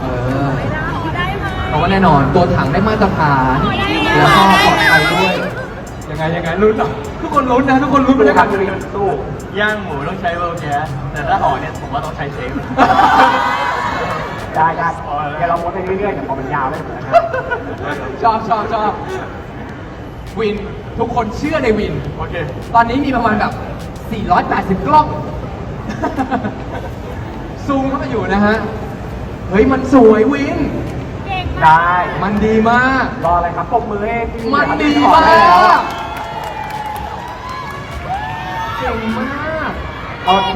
เออเพราะว่าแน่นอนตัวถังได้มาตรฐาน แล้วก็ปลอดภัยด้วย ยังไงยังไงลุ้นเหรอทุกคนลุ้นนะทุกคนลุ้นบรรยากาศจะเป็นสู้ย่างหมูต้องใช้เวลแก๊สแต่ถ้าห่อเนี่ยผมว่าต้องใช้เชฟได้ได้เดี๋ยวเราโมดไปเรื่อยๆเดี๋ยวพอมันยาวเลยนะครับชอบชอบชอบวินทุกคนเชื่อในวิน โอเค ตอนนี้มีประมาณแบบ 480 กล้อง ซูมเข้ามาอยู่นะฮะ เฮ้ยมันสวยวินได้ มันดีมาก รออะไรครับปรบมือให้พี่มันดีขอมาได้แล้วกอะเก่งมาก โอเค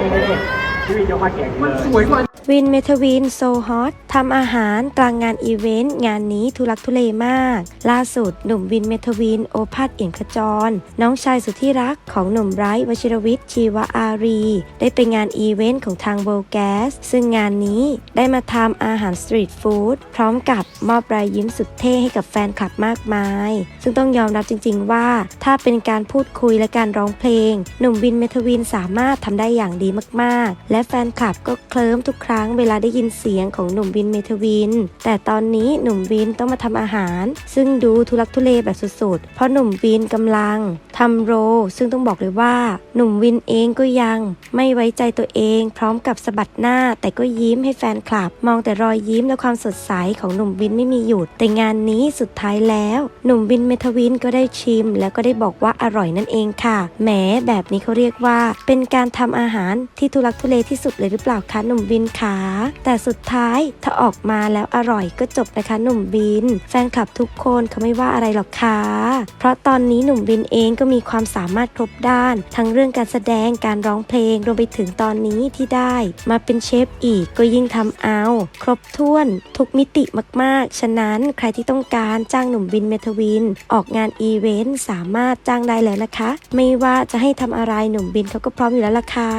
พี่วินยกมาเก่งมันเลยสวยกว่า วินเมทวินโซฮอตทำอาหารกลางงานอีเวนต์ งานนี้ทุลักทุเลมาก ล่าสุดหนุ่มวินเมทวินโอภาสเอี่ยมขจร น้องชายสุดที่รักของหนุ่มไบรท์วชิรวิทย์ชีวอารี ได้ไปงานอีเวนต์ของทางเวลแกสซึ่งงานนี้ได้มาทำอาหารสตรีทฟู้ดพร้อมกับมอบรอยยิ้มสุดเท่ให้กับแฟนคลับมากมาย ซึ่งต้องยอมรับจริง ๆ ว่า ถ้าเป็นการพูดคุยและการร้องเพลง หนุ่มวินเมทวินสามารถทำได้อย่างดีมากๆ และแฟนคลับก็เคลิ้มทุกครั้งเวลาได้ยินเสียงของหนุ่มวินเมทวิน แต่ตอนนี้หนุ่มวินต้องมาทำอาหาร ซึ่งดูทุลักทุเลแบบสุดๆ เพราะหนุ่มวินกำลัง ทำโร ซึ่งต้องบอกเลยว่า หนุ่มวินเองก็ยังไม่ไว้ใจตัวเอง พร้อมกับสะบัดหน้า แต่ก็ยิ้มให้แฟนคลับ มองแต่รอยยิ้มและความสดใสของหนุ่มวินไม่มีหยุด แต่งานนี้สุดท้ายแล้ว หนุ่มวินเมทวินก็ได้ชิม แล้วก็ได้บอกว่าอร่อยนั่นเองค่ะแหมแบบนี้เขาเรียกว่า เป็นการทำอาหารที่ทุลักทุเลที่สุดเลยหรือเปล่าคะหนุ่มวินคะแต่สุดท้ายถ้าออกมาแล้วอร่อยก็จบนะคะ หนุ่มวิน แฟนคลับทุกคนเขาไม่ว่าอะไรหรอกค่ะเพราะตอนนี้หนุ่มวินเองก็มีความสามารถครบด้าน ทั้งเรื่องการแสดงการร้องเพลงรวมไปถึงตอนนี้ที่ได้ มาเป็นเชฟอีกก็ยิ่งทำเอา ครบถ้วนทุกมิติมากๆ ฉะนั้นใครที่ต้องการจ้างหนุ่มวินเมทวิน ออกงานอีเวนต์สามารถจ้างได้แล้วนะคะ ไม่ว่าจะให้ทำอะไรหนุ่มวินเขาก็พร้อมอยู่แล้วล่ะค่ะ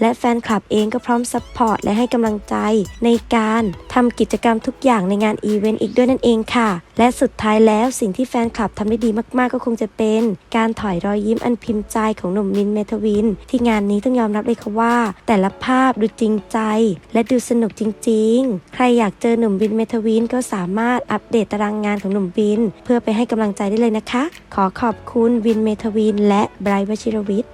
และแฟนคลับเองก็พร้อมซัพพอร์ตและให้กำลังใจในการทำกิจกรรมทุกอย่างในงานอีเวนต์อีกด้วยนั่นเองค่ะ และสุดท้ายแล้วสิ่งที่แฟนคลับทำได้ดีมากๆก็คงจะเป็นการถอยรอยยิ้มอันพิมพ์ใจของหนุ่มวินเมทวิน ที่งานนี้ต้องยอมรับเลยค่ะว่า แต่ละภาพดูจริงใจ และดูสนุกจริง ๆ ใครอยากเจอหนุ่มวินเมทวินก็สามารถอัปเดตตารางงานของหนุ่มวิน เพื่อไปให้กำลังใจได้เลยนะคะ ขอขอบคุณวินเมทวิน และไบรท์วชิรวิทย์